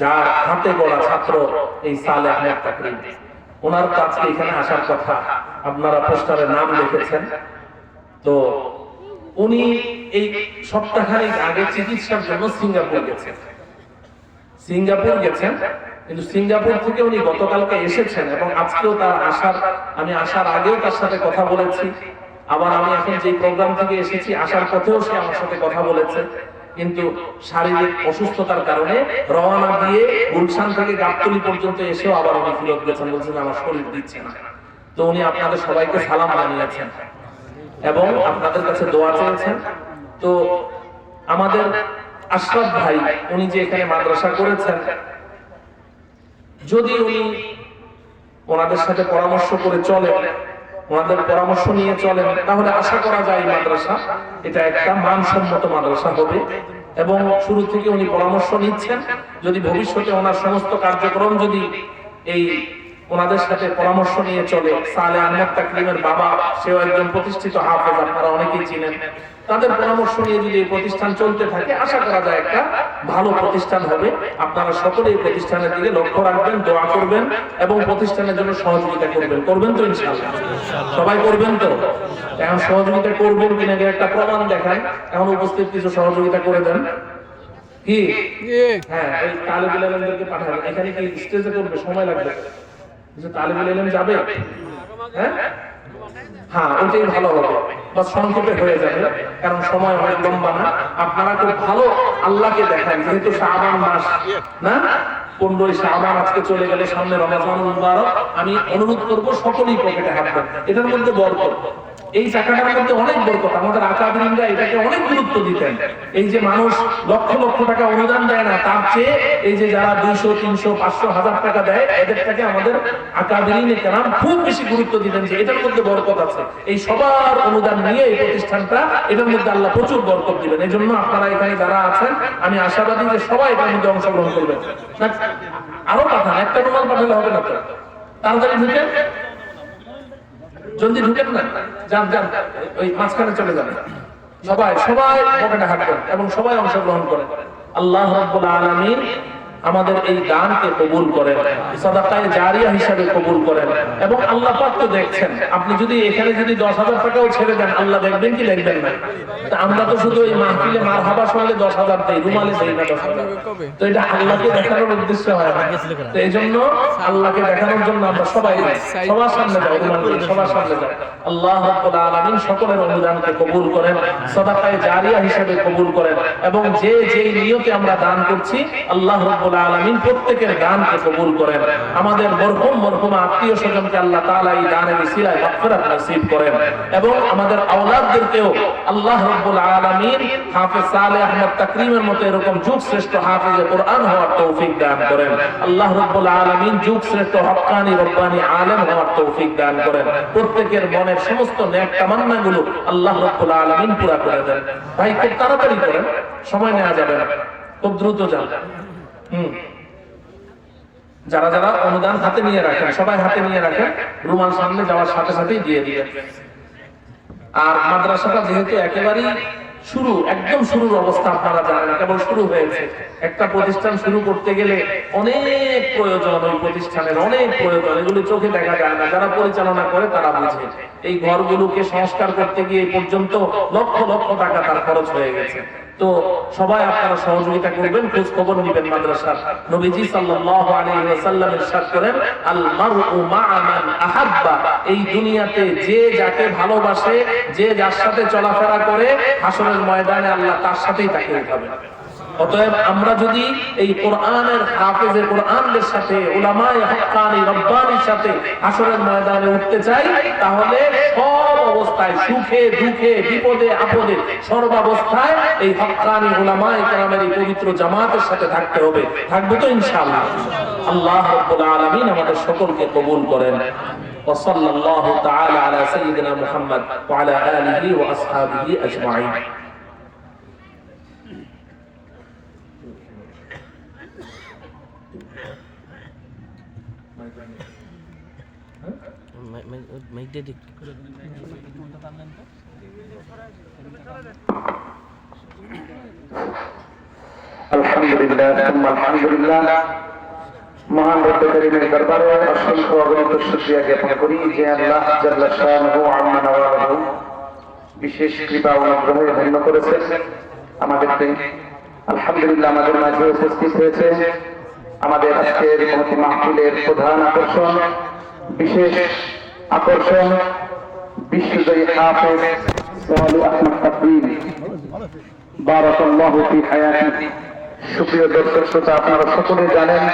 যার হাতে ছাত্র এই সালে আহমেদ তাকরিম। ওনার এখানে আসার কথা আপনারা পোস্টারে নাম তো উনি এই আগে চিকিৎসার জন্য সিঙ্গাপুর গেছেন। সিঙ্গাপুর গেছেন, কিন্তু সিঙ্গাপুর থেকে উনি গতকালকে এসেছেন এবং আজকেও তার আসার, আমি আসার আগেও তার সাথে কথা বলেছি। আবার আমি এখন যে প্রোগ্রাম থেকে এসেছি, আসার পথেও সে আমার সাথে কথা বলেছে। কিন্তু শারীরিক অসুস্থতার কারণে রওনা দিয়ে গুলশান থেকে গাবতলি পর্যন্ত এসেও আবার উনি ফিরত গেছেন, বলছেন আমার শরীর দিচ্ছে না। তো উনি আপনাদের সবাইকে সালাম জানিয়েছেন এবং আপনাদের কাছে দোয়া চেয়েছেন। তো আমাদের আশরাফ ভাই, উনি যে এখানে মাদ্রাসা করেছেন, যদি উনি ওনাদের সাথে পরামর্শ করে চলেন ওনাদের পরামর্শ নিয়ে চলেন। তাহলে আশা করা যায় মাদ্রাসা, এটা একটা মানসম্মত মাদ্রাসা হবে। এবং শুরু থেকে উনি পরামর্শ নিচ্ছেন, যদি ভবিষ্যতে ওনার সমস্ত কার্যক্রম যদি এই ওনাদের সাথে পরামর্শ নিয়ে চলে, সালে আহমেদ তাকলিমের বাবা, সেও একজন প্রতিষ্ঠিত হাফেজ, আপনারা অনেকেই চিনেন। তাদের পরামর্শ নিয়ে যদি এই প্রতিষ্ঠান চলতে থাকে আশা করা যায় একটা ভালো প্রতিষ্ঠান হবে। আপনারা সকলে এই প্রতিষ্ঠানের দিকে লক্ষ্য রাখবেন দোয়া করবেন এবং প্রতিষ্ঠানের জন্য সহযোগিতা করবেন। করবেন তো ইনশাআল্লাহ? সবাই করবেন তো? এখন সহযোগিতা করবেন কিনা একটা প্রমাণ দেখান। এখন উপস্থিত কিছু সহযোগিতা করে দেন। কি? হ্যাঁ ওই তালেবুল আলমদেরকে পাঠাবেন। এখানে কি স্টেজে করবে? সময় লাগবে। তালেবুল আলম যাবে? হ্যাঁ? হ্যাঁ ওইটাই ভালো হবে। বা সংক্ষেপে হয়ে যাবে, কারণ সময় অনেক লম্বা না। আপনারা খুব ভালো আল্লাহকে দেখেন, যেহেতু শাহবান মাস, না? এই অনুদান দেয় না, তার চেয়ে এই যে যারা দুইশো, তিনশো, পাঁচশো হাজার টাকা দেয়, এদেরটাকে আমাদের কেরাম খুব বেশি গুরুত্ব দিতেন যে এটার মধ্যে বরকত আছে। এই সবার অনুদান নিয়ে এই প্রতিষ্ঠানটা, এটার মধ্যে আল্লাহ প্রচুর বরকত দিবেন। এই জন্য আপনারা এখানে যারা আছেন, আমি আশাবাদী যে সবাই এটার মধ্যে অংশগ্রহণ করবেন। আরও পাঠান একটা রুমাল পাঠালে হবে না তাড়াতাড়ি ঢুকেন। জলদি ঢুকেন না? যান যান ওই মাঝখানে চলে যান। সবাই সবাই পকেটে হাঁটবেন এবং সবাই অংশগ্রহণ করেন। আল্লাহ রব্বুল আলামিন আমাদের এই দানকে কবুল করেন, সাদাকায়ে জারিয়া হিসাবে কবুল করেন এবং আল্লাহ পাক তো দেখছেন। আপনি যদি এখানে যদি দশ হাজার টাকাও ছেড়ে দেন, আল্লাহ দেখবেন কি দেখবেন না? তা আমরা তো শুধু এই মাহফিলে মার হাবা শোনালে দশ হাজার দেই, রুমালে দেই না দশ হাজার। তো এটা আল্লাহকে দেখানোর উদ্দেশ্য হয় না। তো এই জন্য আল্লাহকে দেখানোর জন্য আমরা সবাই সবার সামনে যাই, রুমাল সবার সামনে যাই। আল্লাহ রাব্বুল আলামিন সকলের অনুদানকে কবুল করেন, সাদাকায়ে জারিয়া হিসাবে কবুল করেন এবং যে যে নিয়তে আমরা দান করছি, আল্লাহ রাব্বুল আলামিন প্রত্যেকের দানকে কবুল করেন। আমাদের আত্মীয় স্বজনকে আল্লাহ তাআলা এই নসিব করেন। এবং আমাদের আওলাদদেরকেও আল্লাহ রাব্বুল আলামিন হাফেজ সালেহ আহমদ তাকরিমের মতো এরকম যুগ শ্রেষ্ঠ হাফেজে কোরআন হওয়ার তৌফিক দান করেন। আল্লাহ রাব্বুল আলামিন যুগ শ্রেষ্ঠ হক্কানি রব্বানি হওয়ার তৌফিক দান করেন। প্রত্যেকের মনের সমস্ত নেক তামান্নাগুলো আল্লাহ রাব্বুল আলামিন পুরা করে দেন। ভাই, খুব তাড়াতাড়ি করেন, সময় নেওয়া যাবে না। খুব দ্রুত যান। যারা যারা অনুদান হাতে নিয়ে রাখেন, সবাই হাতে নিয়ে রাখেন, রুমাল সামনে যাওয়ার সাথে সাথেই দিয়ে দিবেন। আর মাদ্রাসাটা যেহেতু একেবারেই শুরু, একদম শুরুর অবস্থা আপনারা জানেন, কেবল শুরু হয়েছে। একটা প্রতিষ্ঠান শুরু করতে গেলে অনেক প্রয়োজন ওই প্রতিষ্ঠানের, অনেক প্রয়োজন। এগুলো চোখে দেখা যায় না। যারা পরিচালনা করে তারা বুঝে। এই ঘরগুলোকে সংস্কার করতে গিয়ে পর্যন্ত লক্ষ লক্ষ টাকা তার খরচ হয়ে গেছে। তো সবাই আপনারা সহযোগিতা করবেন খোঁজ খবর নেবেন মাদ্রাসার। নবীজি সাল্লাল্লাহু আলাইহি ওয়াসাল্লাম ইরশাদ করেন আল মারউ মান আহাব্বা। এই দুনিয়াতে যে যাকে ভালোবাসে, যে যার সাথে চলাফেরা করে, হাসরের ময়দানে আল্লাহ তার সাথেই তাকে উঠাবে অতএব আমরা যদি এই কোরআনের হাফেজে কোরআনদের সাথে উলামায়ে হক্কানি রব্বানির সাথে হাসরের ময়দানে উঠতে চাই তাহলে সব অবস্থায় সুখে দুঃখে বিপদে আপদে সর্বাবস্থায় এই হক্কানি উলামায়ে কেরামের এই পবিত্র জামাতের সাথে থাকতে হবে থাকবে তো ইনশাআল্লাহ আল্লাহ রাব্বুল আলামিন আমাদের সকলকে কবুল করেন وصلى الله تعالى على سيدنا محمد وعلى آله وأصحابه أجمعين মাইক দিয়ে দিক। আলহামদুলিল্লাহ আলহামদুলিল্লাহ। মহান রব্বে করিমের আমাদের মাঝে উপস্থিত হয়েছে আমাদের আজকের মহতি মাহফিলের প্রধান আকর্ষণ বিশেষ আকর্ষণ, বিশ্বজয়ী হাফেজ সোহালু আহমদ তাকরিম বারাকাল্লাহু ফি হায়াতি। সুপ্রিয় দর্শক, শ্রোতা, আপনারা সকলে জানেন